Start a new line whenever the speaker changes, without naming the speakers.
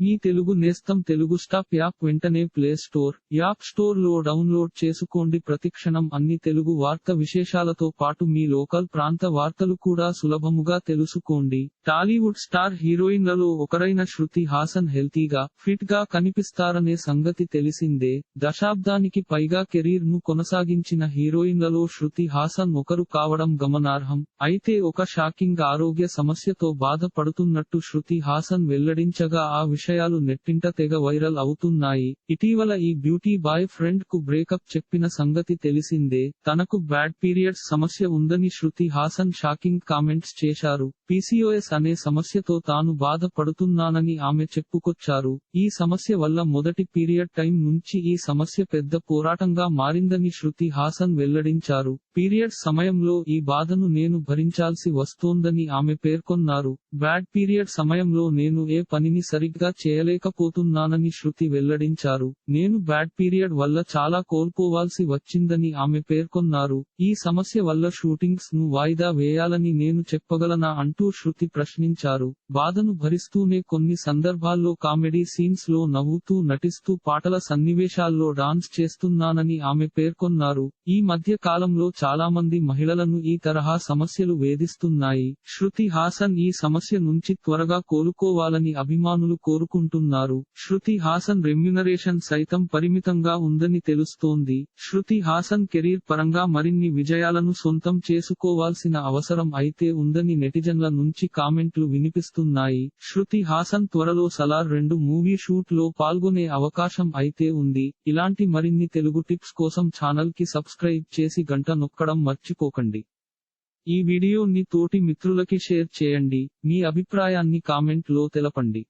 మీ తెలుగు నేస్తం Telugu stop app వెంటనే play store app స్టోర్లో డౌన్లోడ్ చేసుకోండి. ప్రతిక్షణం అన్ని తెలుగు వార్త విశేషాలతో పాటు మీ లోకల్ ప్రాంత వార్తలు కూడా సులభముగా తెలుసుకోండి. టాలీవుడ్ స్టార్ హీరోయిన్లలో ఒకరైన శృతి హాసన్ హెల్తీగా ఫిట్గా కనిపిస్తారనే సంగతి తెలిసిందే. దశాబ్దానికి పైగా కెరీర్ను కొనసాగించిన హీరోయిన్లలో శృతి హాసన్ ఒకరు కావడం గమనార్హం. అయితే ఒక షాకింగ్ ఆరోగ్య సమస్యతో బాధపడుతున్నట్టు శృతి హాసన్ వెల్లడించగా ఆ విషయాలు నెట్టింట తెగ వైరల్ అవుతున్నాయి. ఇటీవల ఈ బ్యూటీ బాయ్ ఫ్రెండ్కు బ్రేకప్ చెప్పిన సంగతి తెలిసిందే. తనకు బ్యాడ్ పీరియడ్స్ సమస్య ఉందని శృతి హాసన్ షాకింగ్ కామెంట్స్ చేశారు. పీసీఓఎస్ అనే సమస్యతో తాను బాధపడుతున్నానని ఆమె చెప్పుకొచ్చారు. ఈ సమస్య వల్ల మొదటి పీరియడ్ టైం నుంచి ఈ సమస్య పెద్ద పోరాటంగా మారిందని శృతి హాసన్ వెల్లడించారు. పీరియడ్ సమయంలో ఈ బాధను నేను భరించాల్సి వస్తోందని ఆమె పేర్కొన్నారు. బ్యాడ్ పీరియడ్ సమయంలో నేను ఏ పనిని సరిగ్గా చేయలేకపోతున్నానని శృతి వెల్లడించారు. నేను బ్యాడ్ పీరియడ్ వల్ల చాలా కోల్పోవాల్సి వచ్చిందని ఆమె పేర్కొన్నారు. ఈ సమస్య వల్ల షూటింగ్స్ను వాయిదా వేయాలని నేను చెప్పగలనా అంటూ శృతి ప్రశ్నించారు. బాధను భరిస్తూనే కొన్ని సందర్భాల్లో కామెడీ సీన్స్లో నవ్వుతూ నటిస్తూ పాటల సన్నివేశాల్లో డాన్స్ చేస్తున్నానని ఆమె పేర్కొన్నారు. ఈ మధ్య కాలంలో చాలా మంది మహిళలను ఈ తరహా సమస్యలు వేధిస్తున్నాయి. శృతి హాసన్ ఈ సమస్య నుంచి త్వరగా కోలుకోవాలని అభిమానులు కోరుకుంటున్నారు. శృతి హాసన్ రెమ్యునరేషన్ సైతం పరిమితంగా ఉందని తెలుస్తోంది. శృతి హాసన్ కెరీర్ పరంగా మరిన్ని విజయాలను సొంతం చేసుకోవాల్సిన అవసరం అయితే ఉందని నెటిజన్ల నుంచి కామెంట్లు వినిపిస్తున్నాయి. శృతి హాసన్ త్వరలో సలార్ రెండు మూవీ షూట్లో పాల్గొనే అవకాశం అయితే ఉంది. ఇలాంటి మరిన్ని తెలుగు టిప్స్ కోసం ఛానల్కి సబ్స్క్రైబ్ చేసి గంట నొక్కడం మర్చిపోకండి. ఈ వీడియోని తోటి మిత్రులకి షేర్ చేయండి. మీ అభిప్రాయాన్ని కామెంట్లో తెలపండి.